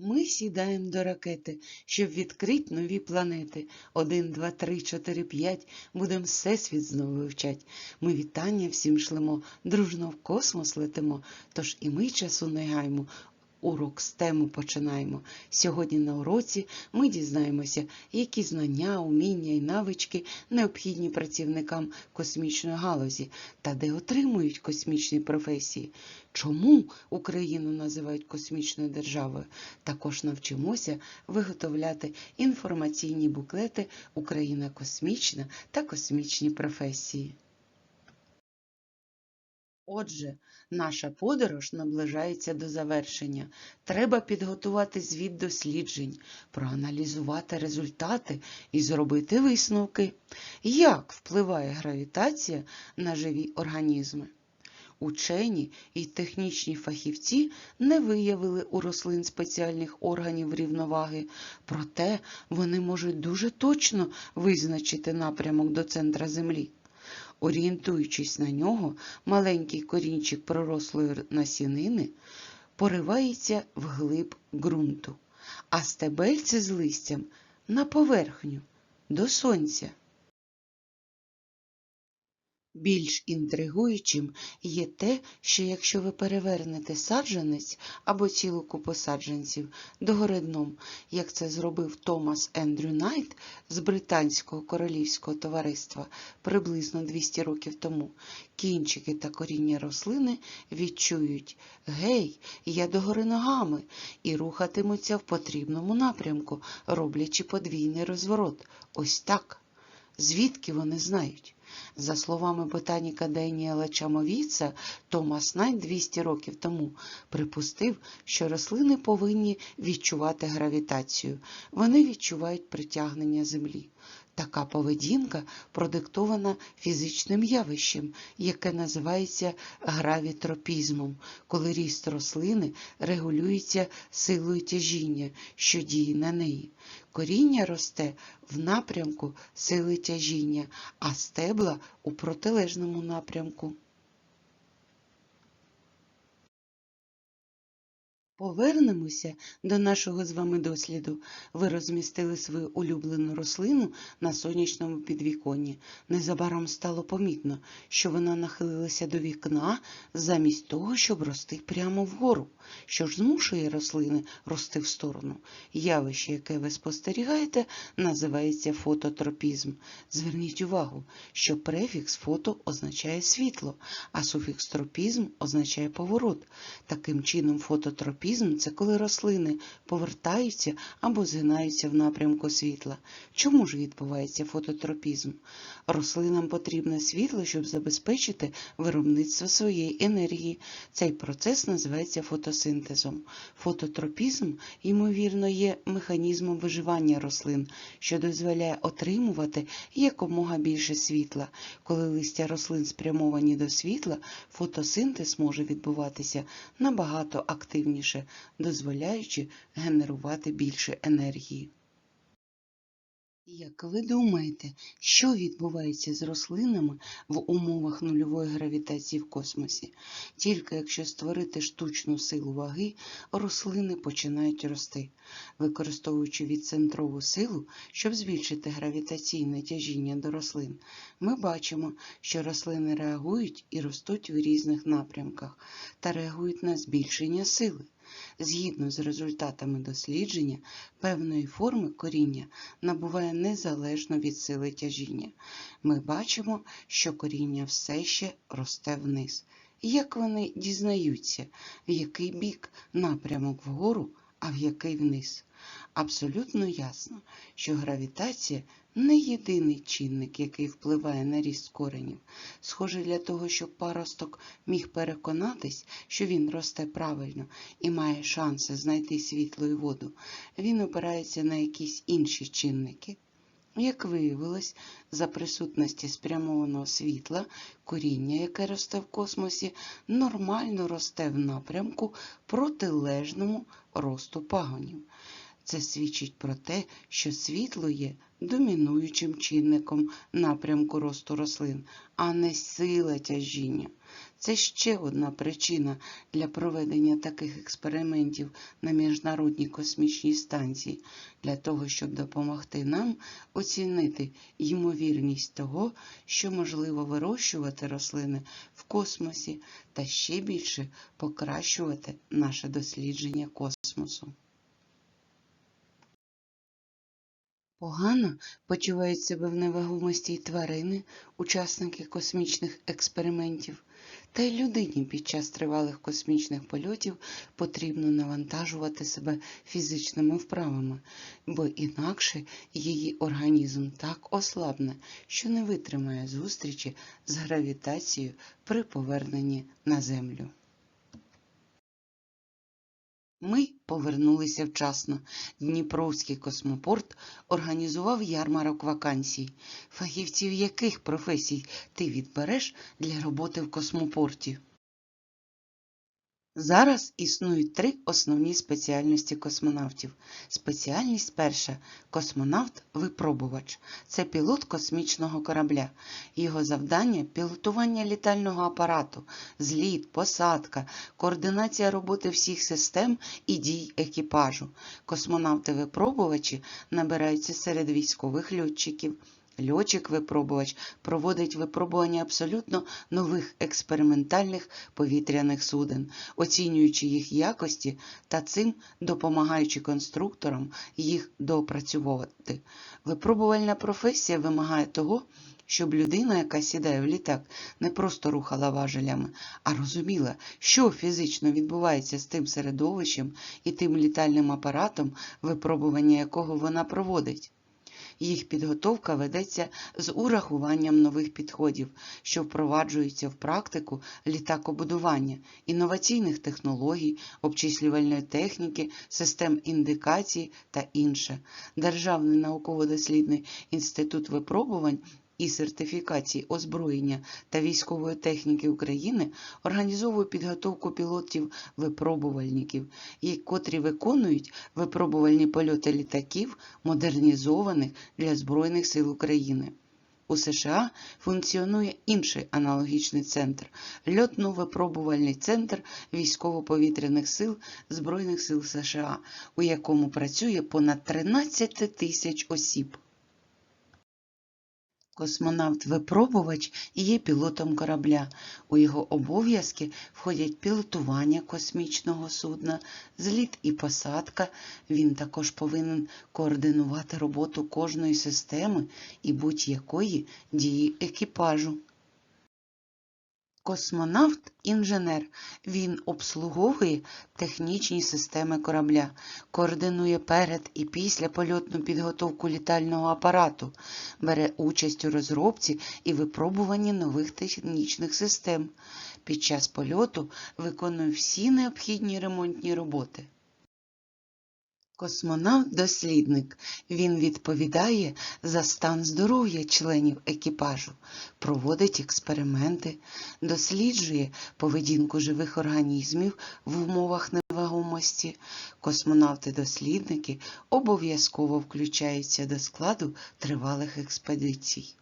Ми сідаємо до ракети, щоб відкрити нові планети. Один, два, три, чотири, п'ять. Будем всесвіт знову вивчать. Ми вітання всім шлемо, дружно в космос летимо. Тож і ми часу не гаймо. Урок з тему починаємо. Сьогодні на уроці ми дізнаємося, які знання, уміння і навички необхідні працівникам космічної галузі та де отримують космічні професії. Чому Україну називають космічною державою? Також навчимося виготовляти інформаційні буклети Україна космічна та космічні професії. Отже, наша подорож наближається до завершення. Треба підготувати звіт досліджень, проаналізувати результати і зробити висновки. Як впливає гравітація на живі організми? Учені і технічні фахівці не виявили у рослин спеціальних органів рівноваги, проте вони можуть дуже точно визначити напрямок до центра Землі. Орієнтуючись на нього, маленький корінчик пророслої насінини поривається вглиб ґрунту, а стебельце з листям на поверхню до сонця. Більш інтригуючим є те, що якщо ви перевернете саджанець або цілу купу саджанців догори дном, як це зробив Томас Ендрю Найт з Британського королівського товариства приблизно 200 років тому, кінчики та коріння рослини відчують «Гей, я догори ногами» і рухатимуться в потрібному напрямку, роблячи подвійний розворот. Ось так. Звідки вони знають? За словами ботаніка Деніела Чамовіца, Томас Найт 200 років тому припустив, що рослини повинні відчувати гравітацію. Вони відчувають притягнення Землі. Така поведінка продиктована фізичним явищем, яке називається гравітропізмом, коли ріст рослини регулюється силою тяжіння, що діє на неї. Коріння росте в напрямку сили тяжіння, а стебла у протилежному напрямку. Повернемося до нашого з вами досліду. Ви розмістили свою улюблену рослину на сонячному підвіконні. Незабаром стало помітно, що вона нахилилася до вікна замість того, щоб рости прямо вгору. Що ж змушує рослини рости в сторону? Явище, яке ви спостерігаєте, називається фототропізм. Зверніть увагу, що префікс фото означає світло, а суфікс тропізм означає поворот. Таким чином, фототропізм це коли рослини повертаються або згинаються в напрямку світла. Чому ж відбувається фототропізм? Рослинам потрібне світло, щоб забезпечити виробництво своєї енергії. Цей процес називається фотосинтезом. Фототропізм, ймовірно, є механізмом виживання рослин, що дозволяє отримувати якомога більше світла. Коли листя рослин спрямовані до світла, фотосинтез може відбуватися набагато активніше, дозволяючи генерувати більше енергії. Як ви думаєте, що відбувається з рослинами в умовах нульової гравітації в космосі? Тільки якщо створити штучну силу ваги, рослини починають рости. Використовуючи відцентрову силу, щоб збільшити гравітаційне тяжіння до рослин, ми бачимо, що рослини реагують і ростуть в різних напрямках та реагують на збільшення сили. Згідно з результатами дослідження, певної форми коріння набуває незалежно від сили тяжіння. Ми бачимо, що коріння все ще росте вниз. Як вони дізнаються, в який бік напрямок вгору, а в який вниз? Абсолютно ясно, що гравітація не єдиний чинник, який впливає на ріст коренів. Схоже, для того, щоб паросток міг переконатись, що він росте правильно і має шанси знайти світло і воду, він опирається на якісь інші чинники. Як виявилось, за присутності спрямованого світла, коріння, яке росте в космосі, нормально росте в напрямку протилежному росту пагонів. Це свідчить про те, що світло є домінуючим чинником напрямку росту рослин, а не сила тяжіння. Це ще одна причина для проведення таких експериментів на Міжнародній космічній станції, для того, щоб допомогти нам оцінити ймовірність того, що можливо вирощувати рослини в космосі та ще більше покращувати наше дослідження космосу. Погано почувають себе в невагомості й тварини, учасники космічних експериментів, та й людині під час тривалих космічних польотів потрібно навантажувати себе фізичними вправами, бо інакше її організм так ослабне, що не витримає зустрічі з гравітацією при поверненні на Землю. Ми повернулися вчасно. Дніпровський космопорт організував ярмарок вакансій. Фахівців яких професій ти відбереш для роботи в космопорті? Зараз існують три основні спеціальності космонавтів. Спеціальність перша космонавт-випробувач. Це пілот космічного корабля. Його завдання пілотування літального апарату, зліт, посадка, координація роботи всіх систем і дій екіпажу. Космонавти-випробувачі набираються серед військових льотчиків. Льотчик-випробувач проводить випробування абсолютно нових експериментальних повітряних суден, оцінюючи їх якості та цим допомагаючи конструкторам їх доопрацьовувати. Випробувальна професія вимагає того, щоб людина, яка сідає в літак, не просто рухала важелями, а розуміла, що фізично відбувається з тим середовищем і тим літальним апаратом, випробування якого вона проводить. Їх підготовка ведеться з урахуванням нових підходів, що впроваджуються в практику літакобудування, інноваційних технологій, обчислювальної техніки, систем індикації та інше. Державний науково-дослідний інститут випробувань і сертифікації озброєння та військової техніки України організовує підготовку пілотів-випробувальників, котрі виконують випробувальні польоти літаків, модернізованих для Збройних сил України. У США функціонує інший аналогічний центр льотно-випробувальний центр військово-повітряних сил Збройних сил США, у якому працює понад 13 тисяч осіб. Космонавт-випробувач є пілотом корабля. У його обов'язки входять пілотування космічного судна, зліт і посадка. Він також повинен координувати роботу кожної системи і будь-якої дії екіпажу. Космонавт-інженер. Він обслуговує технічні системи корабля, координує перед і після польотну підготовку літального апарату, бере участь у розробці і випробуванні нових технічних систем. Під час польоту виконує всі необхідні ремонтні роботи. Космонавт-дослідник. Він відповідає за стан здоров'я членів екіпажу, проводить експерименти, досліджує поведінку живих організмів в умовах невагомості. Космонавти-дослідники обов'язково включаються до складу тривалих експедицій.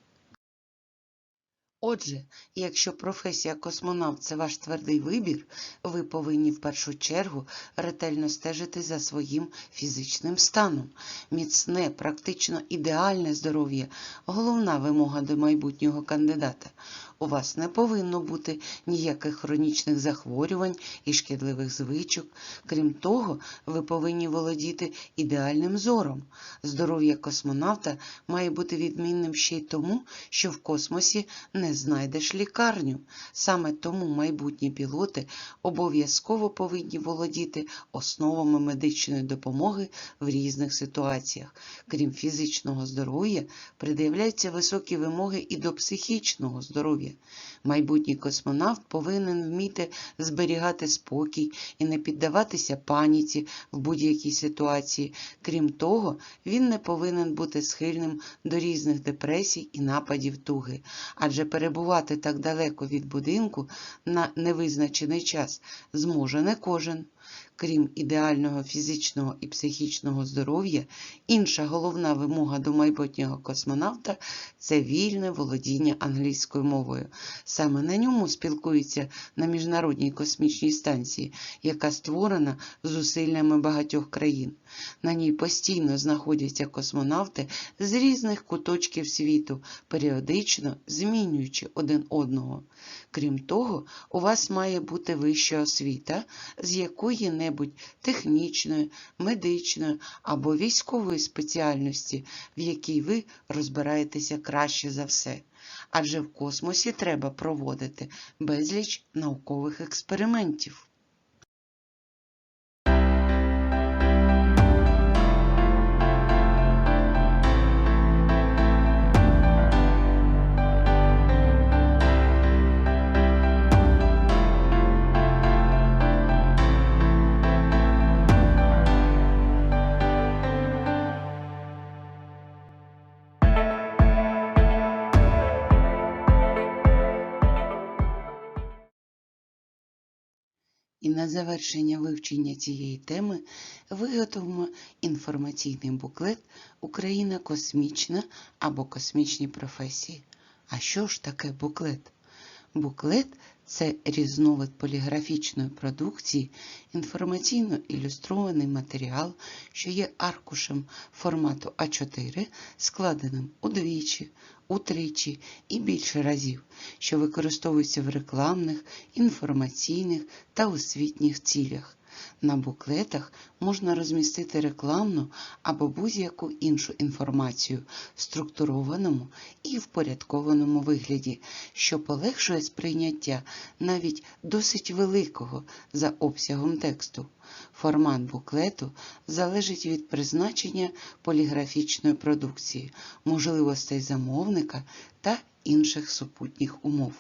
Отже, якщо професія космонавт це ваш твердий вибір, ви повинні в першу чергу ретельно стежити за своїм фізичним станом. Міцне, практично ідеальне здоров'я головна вимога до майбутнього кандидата. У вас не повинно бути ніяких хронічних захворювань і шкідливих звичок. Крім того, ви повинні володіти ідеальним зором. Здоров'я космонавта має бути відмінним ще й тому, що в космосі не знайдеш лікарню. Саме тому майбутні пілоти обов'язково повинні володіти основами медичної допомоги в різних ситуаціях. Крім фізичного здоров'я, пред'являються високі вимоги і до психічного здоров'я. Майбутній космонавт повинен вміти зберігати спокій і не піддаватися паніці в будь-якій ситуації. Крім того, він не повинен бути схильним до різних депресій і нападів туги, адже перебувати так далеко від будинку на невизначений час зможе не кожен. Крім ідеального фізичного і психічного здоров'я, інша головна вимога до майбутнього космонавта це вільне володіння англійською мовою. Саме на ньому спілкуються на Міжнародній космічній станції, яка створена зусиллями багатьох країн. На ній постійно знаходяться космонавти з різних куточків світу, періодично змінюючи один одного. Крім того, у вас має бути вища освіта з якої-небудь технічної, медичної або військової спеціальності, в якій ви розбираєтеся краще за все. Адже в космосі треба проводити безліч наукових експериментів. І на завершення вивчення цієї теми виготовимо інформаційний буклет Україна космічна або космічні професії. А що ж таке буклет? Буклет це різновид поліграфічної продукції, інформаційно-ілюстрований матеріал, що є аркушем формату А4, складеним удвічі, утричі і більше разів, що використовується в рекламних, інформаційних та освітніх цілях. На буклетах можна розмістити рекламну або будь-яку іншу інформацію в структурованому і впорядкованому вигляді, що полегшує сприйняття навіть досить великого за обсягом тексту. Формат буклету залежить від призначення поліграфічної продукції, можливостей замовника та інших супутніх умов.